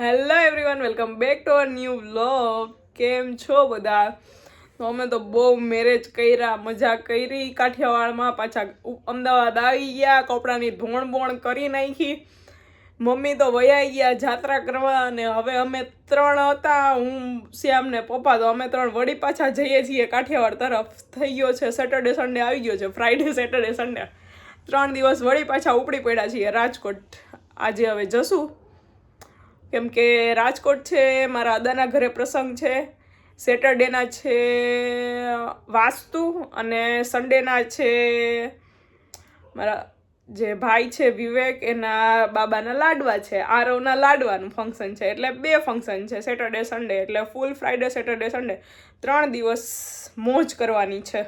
Hello everyone welcome back to our new vlog કેમ છો બધા? તો અમે તો બહુ મેરેજ કર્યા, મજા કરી. કાઠિયાવાડમાં પાછા અમદાવાદ આવી ગયા, કપડાની ધોણ બોણ કરી નાખી. મમ્મી તો વયાઈ ગયા જાત્રા કરવા અને હવે અમે ત્રણ હતા. હું, શ્યામ ને પપ્પા તો અમે ત્રણ વળી પાછા જઈએ છીએ. કાઠિયાવાડ તરફ થઈ ગયો છે. સેટરડે સન્ડે આવી ગયો છે. ફ્રાઈડે સેટરડે સન્ડે ત્રણ દિવસ વળી પાછા ઉપડી પડ્યા છીએ. રાજકોટ. આજે હવે જશું. કેમ કે રાજકોટ છે, મારા અદાના ઘરે પ્રસંગ છે, સેટરડેના છે, વાસ્તુ અને સન્ડેના છે, મારા જે ભાઈ છે વિવેક, એના બાબાના લાડવા છે, આરવના લાડવાનું ફંક્શન છે, એટલે બે ફંક્શન છે સેટરડે સન્ડે એટલે ફૂલ ફ્રાઈડે સેટરડે સન્ડે ત્રણ દિવસ મોજ કરવાની છે.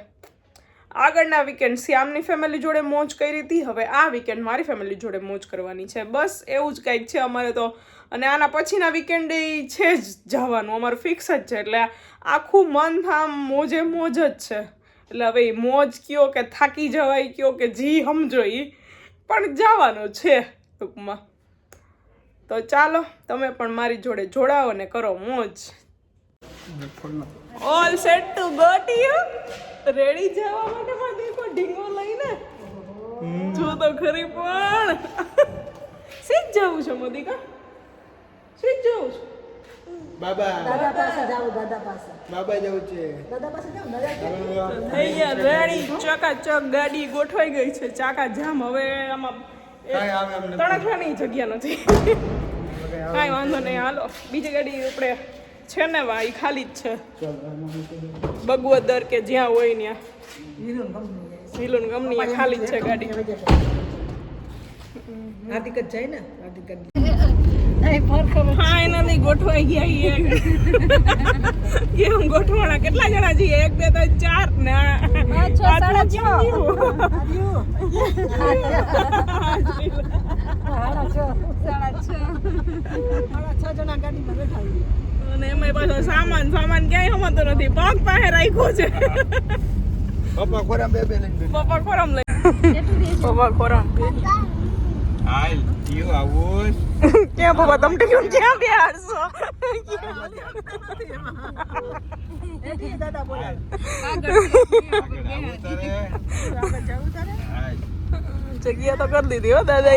આગળના વીકેન્ડ શ્યામની ફેમિલી જોડે મોજ કરી હતી. હવે આ વીકેન્ડ મારી ફેમિલી જોડે મોજ કરવાની છે. બસ એવું જ કંઈક છે અમારે તો. અને આના પછીના વીકેન્ડે છે જ જવાનું. અમારું ફિક્સ જ છે. એટલે આખું મન આમ મોજે મોજ જ છે. એટલે હવે મોજ કયો કે થાકી જવાય કયો કે જી સમજો ઈ પણ જવાનું છે ટૂંકમાં. તો ચાલો તમે પણ મારી જોડે જોડાઓ ને કરો મોજ. All set to go to ready જવા માટે પણ દેખો ઢીંગો લઈને? જો તો ખરી પણ. સીજ જવું છે મોદીકા? સીજ જવું છે? બાબા. દાદા પાસે જાવ દાદા પાસે. બાબા જવું છે. દાદા પાસે જાવ દાદા થઈ ગયા રેડી. ચકાચક ગાડી ગોઠવાઈ ગઈ છે. ચાકા જામ. હવે આમાં. તણખલાની જગ્યા નથી. કાંઈ વાંધો નહીં. હાલો બીજી ગાડી આપણે છે ને વા ઈ ખાલી જ છે. બગવદર કે જ્યાં હોય ત્યાં ઝીલુન ગમની ખાલી જ છે ગાડી. હાર્દિક જ જાય ને? હાર્દિક જ ફાઇનલી ગોઠવાઈ ગયા એક. ગોઠવાણા કેટલા જણા છીએ? એક બે ત્રણ ચાર ને જીવ. છ જણા ગાડીમાં બેઠા છીએ. અને એમાંય પાછો સામાન સામાન ક્યાંય સમજતો નથી. પગ પાસે રાખ્યો છે. પપ્પા ખોરામ બે બે લઈને. પપ્પા ખોરામ લઈ. પપ્પા ખોરામ. હાલ જીવ આવું. ક્યાં પપ્પા તમે ટીયું ક્યાં બેહાડશો દાદા બોલાવે જગ્યા તો કરી દીધી હો દાદા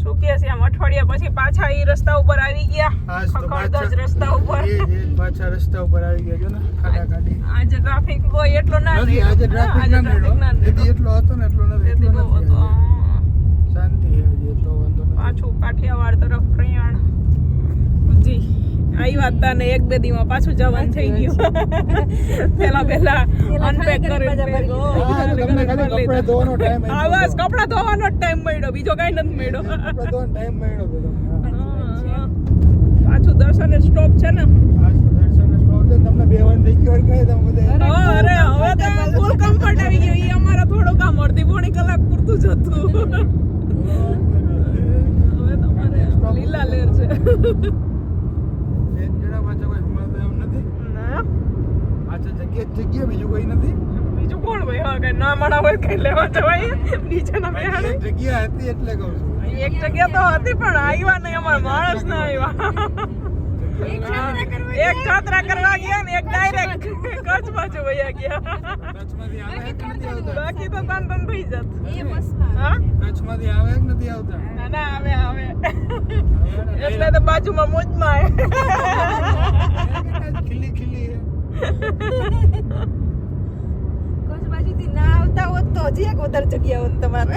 શું કે છે આમ અઠવાડિયા પછી પાછા એ રસ્તા ઉપર આવી ગયા? ખખડધજ રસ્તા ઉપર. પાછા રસ્તા ઉપર આવી ગયા જો ને ખાડા ખાડી આજે ટ્રાફિક કોઈ એટલો ના નથી આજે ટ્રાફિક ના મળ્યો એટલો હતો ને એટલો નથી એટલો હતો. શાંતિ હે એટલો વાંધો પાછું કાઠિયાવાડ તરફ પ્રયાણ. જી. આવ્યા હતા ને એક બે દીમાં પાછું જવાનું થઈ ગયું. પેલા પેલા અનપેક કરી. બસ કપડા ધોવાનો જ ટાઈમ મળ્યો બીજો કઈ નથી મળ્યો. પાછું દર્શન સ્ટોપ છે ને. તમને બેવાનું થઈ ગયું હોય તમે બધા અરે હવે તો ફૂલ કમ્ફર્ટ આવી ગયો. ઈ અમારા થોડું કામ અડધી પોણી કલાક પૂરતું જ હતું. હવે તમારે લીલા લેર છે એક જણા પાછા કોઈ મળતો એમ નથી ના પાછા જગ્યા જ જગ્યા બીજું કોઈ નથી? બીજું કોણ ભાઈ હા કઈ ના માણા હોય કઈ લેવા જવાય. બીજાના બેહાડે. એક જગ્યા હતી એટલે કહું છું. એક જગ્યા તો હતી પણ આવ્યા નહીં. અમારા માણસ ના આવ્યા. એક છાત્રા કરવા ગયા ને? એક ડાયરેક્ટ કચ્છ બાજુ વયા ગયા. બાકી તો તન તન થઈ જત. હા? કચ્છમાંથી આવે કે નથી આવતા? ના ના આવે આવે. એટલે તો બાજુમાં મોજમાં આવે. ખીલી. ખીલી હોત તો હજી એક વધારે જગ્યા હોત તમારે.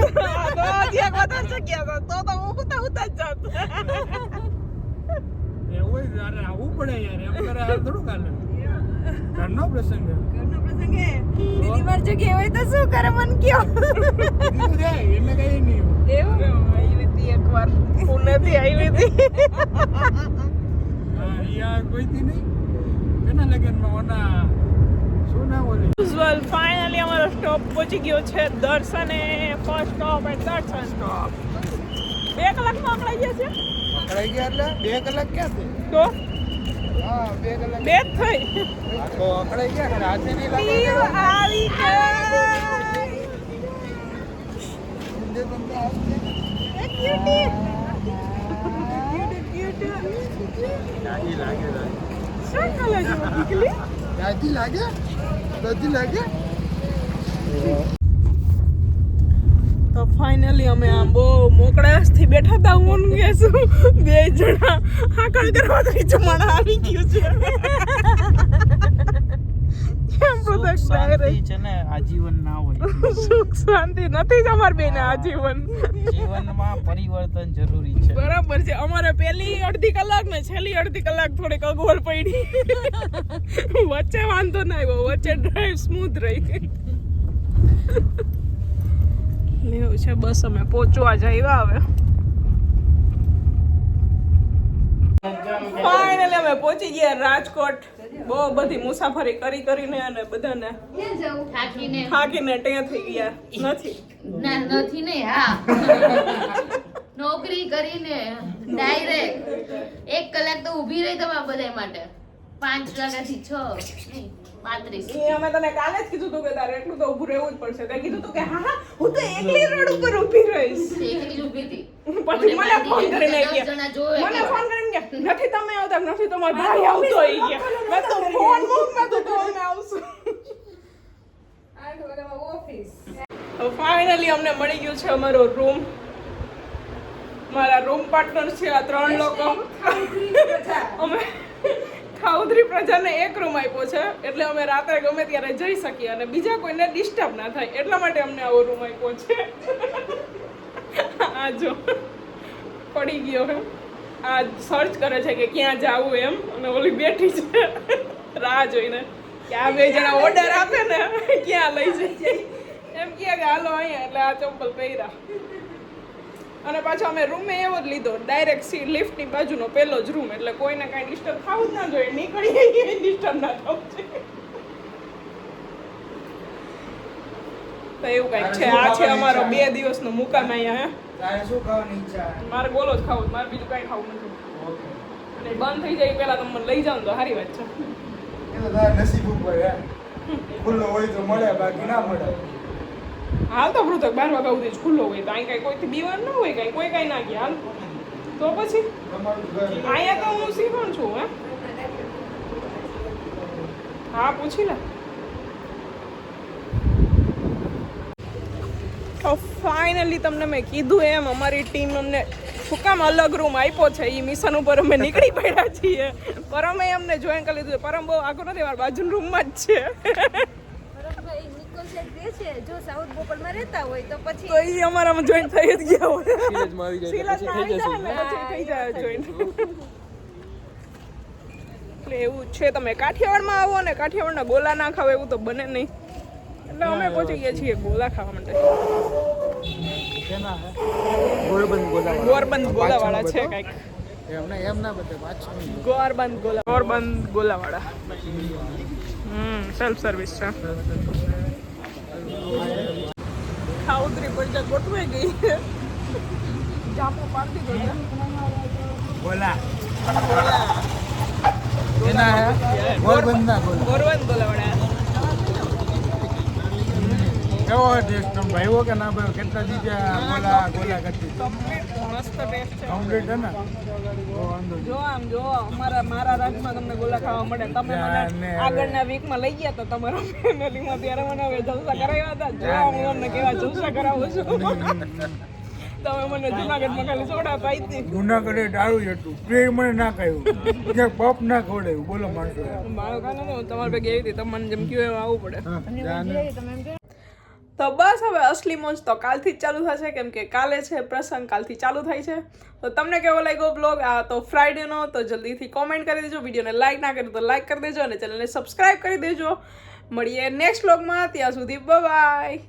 તો હજી એક વધારે જગ્યા તો તો હું ઉતા ઉતા જ જાત. એવું યાર આવવું પડે યાર એમ કરે હાલ થોડું કાલે. ઘરનો પ્રસંગ. છે. ઘરનો પ્રસંગ હે. જગ્યા હોય તો શું કરે મન કયો? કીધું જાય એને કઈ નહીં એવું? આવી હતી એકવાર. પુણેથી આવી હતી. હા યા કોઈ નહીં? એના લગનમાં ઓના યુઝ્યુઅલ ફાઇનલી અમારો સ્ટોપ પહોંચી ગયો છે દર્શને first stop at Darshan stop બે કલાકમાં અકળાઈ ગયા છે? પકડાઈ ગયા એટલે? બે કલાક ક્યાં છે તો? હા બે કલાક. બે થઈ. તો અકળાઈ ગયા રાતે ની લાગે? આવી દાદી શું લાગે દાદી લાગે તો ફાઇનલી અમે આમ બહુ મોકળાશથી બેઠા હતા, હું કે શું બે જણા હાકલ કરવા તો જમણ આવી ગયું છે. શાંતિ છે ને આજીવન ના હોય. સુખ શાંતિ નથી જ અમાર બેને આજીવન. જીવનમાં પરિવર્તન જરૂરી છે. બરાબર છે. અમારે પહેલી અડધી કલાક ને છેલ્લી અડધી કલાક થોડીક અગવડ પડી. વચ્ચે વાંધો ના આવ્યો. વચ્ચે ડ્રાઈવ સ્મૂથ રહી એવું છે બસ અમે પહોંચવા જઈવા હવે. ફાઇનલી અમે પહોંચી ગયા રાજકોટ. બહુ બધી મુસાફરી કરી કરીને અને બધાને થાકીને. થાકીને ટેં થઈ ગયા. નથી. ના નથી ને હા. નોકરી કરીને ડાયરેક્ટ એક કલાક તો ઊભી રહી તમારા બધા માટે. પાંચ વાગ્યાથી છ નહીં, પાંત્રીસ. અમે તને કાલે જ કીધું હતું કે તારે એટલું તો ઊભું રહેવું જ પડશે. તે કીધું હતું કે હા હા હું તો એકલી રોડ ઉપર ઊભી રહીશ. એકલી ઊભી હતી. પછી મને ફોન કરીને દસ ગયા જણા જોવે મને ફોન કરીને ગયા નથી તમે આવતા નથી તમારો ભાઈ આવતો ઈ ગયા મેં તો ફોન મૂક મેં તો તો અમે આવશું. ફાઇનલી અમને મળી ગયું છે અમારો રૂમ મારા રૂમ પાર્ટનર છે આ ત્રણ લોકો. અમે ખાઉદરી પ્રજાને એક રૂમ આપ્યો છે એટલે અમે રાત્રે ગમે ત્યારે જઈ શકીએ અને બીજા કોઈને ડિસ્ટર્બ ના થાય એટલા માટે અમને આવો રૂમ આપ્યો છે. આ જો પડી ગયો હે. આ સર્ચ કરે છે કે ક્યાં જાવું એમ. અને ઓલી બેઠી છે. રાહ જોઈને કે આ બે જણા ઓર્ડર આપે ને, ક્યાં લઈ જઈએ એમ કે હાલો અહીંયા, એટલે આ ચંપલ પહેર્યા. અને પાછો અમે રૂમે એવો જ લીધો. ડાયરેક્ટ સી લિફ્ટની બાજુનો પહેલો જ રૂમ એટલે કોઈને કાંઈ ડિસ્ટર્બ થવું જ ના જોઈએ. નીકળીએ ડિસ્ટર્બ ના થવું જોઈએ. તો એવું કંઈક છે. આ છે અમારો બે દિવસનો મુકામ અહીંયા હે. તારે શું ખાવાની ઈચ્છા? મારે ગોલો જ ખાવું મારે બીજું કાંઈ ખાવું નથી. અને બંધ થઈ જાય પહેલા તમને મને લઈ જાવ તો સારી વાત છે. એ તો તારા નસીબ ઉપર હે ખુલ્લો હોય તો મળે બાકી ના મળે. હાલ તો પૃથક બાર વાગ્યા સુધી જ ખુલ્લો હોય. તો અહીં કાંઈ કોઈથી બીવાર ન હોય કાંઈ કોઈ કઈ ના ગયા હાલ. તો પછી? અહીંયા તો હું શીખણ છું હે. હા પૂછી લે તો ફાઇનલી તમને મેં કીધું એમ અમારી ટીમ અમને શું કામ અલગ રૂમ આપ્યો છે એ મિશન ઉપર અમે નીકળી પડ્યા છીએ. પરમે અમને જોઈન કરી લીધું પરમ બહુ આગળ નથી મારા બાજુના રૂમમાં જ છે. ભરતભાઈ નિકોલ સાહેબ રહે છે. જો સાઉથ બોપલમાં રહેતા હોય તો પછી તો એ અમારામાં જોઈન થઈ જ ગયા હોય. સિલેજમાં આવી જાય ને પછી થઈ જાય જોઈન એટલે એવું છે તમે કાઠિયાવાડમાં આવો ને કાઠિયાવાડના ગોલા ના ખાવ એવું તો બને નહીં. એટલે અમે પહોંચી ગયા છીએ ગોલા ખાવા માટે. કેના હે? ગોરબંદ ગોલાવાળા. છે કંઈક. એમને એમ ના બતે પાછું ગોરબંદ ગોલા ગોરબંદ ગોલાવાળા. હમ સેલ્ફ સર્વિસ છે ખાઉદરી પર ગોઠવાઈ ગઈ. જાપો પાડી હે? ગોરબંદ ગોલાવાળા. કેવો ટેસ્ટ તમે ભાઈઓ કે ના ભાઈઓ કેટલા દી ગોલા ગોલા કરતી? કમ્પ્લીટ મસ્ત ટેસ્ટ છે. કમ્પ્લીટ હે ને? તો વાંધો નહીં. જો આમ જો અમારા મારા રાજમાં તમને ગોલા ખાવા મળે. તમે મને આગળના વીકમાં લઈ ગયા તો તમારા ફેમિલીમાં ત્યારે મને હવે જલસા કરાવ્યા હતા. જો હું તમને કેવા જલસા કરાવું છું. તમે મને જુનાગઢમાં ખાલી સોડા પાઈ જુનાગઢે દારૂ જ હતું. તે મને ના કહ્યું. કે પપ ના ખવડાવ્યું બોલો માણસો. બાળકા નતો તમારી ભેગી આવી હતી. તમને જેમ કહ્યું એમ આવવું પડે. તો બસ હવે અસલી મોજ તો કાલથી જ ચાલુ થશે, કેમ કે કાલે છે પ્રસંગ, કાલથી ચાલુ થાય છે. તો તમને કેવો લાગ્યો બ્લોગ આ તો ફ્રાઈડેનો તો જલ્દીથી કોમેન્ટ કરી દેજો વિડીયોને લાઈક ના કર્યું તો લાઈક કરી દેજો અને ચેનલને સબસ્ક્રાઈબ કરી દેજો. મળીએ નેક્સ્ટ બ્લોગમાં ત્યાં સુધી બાય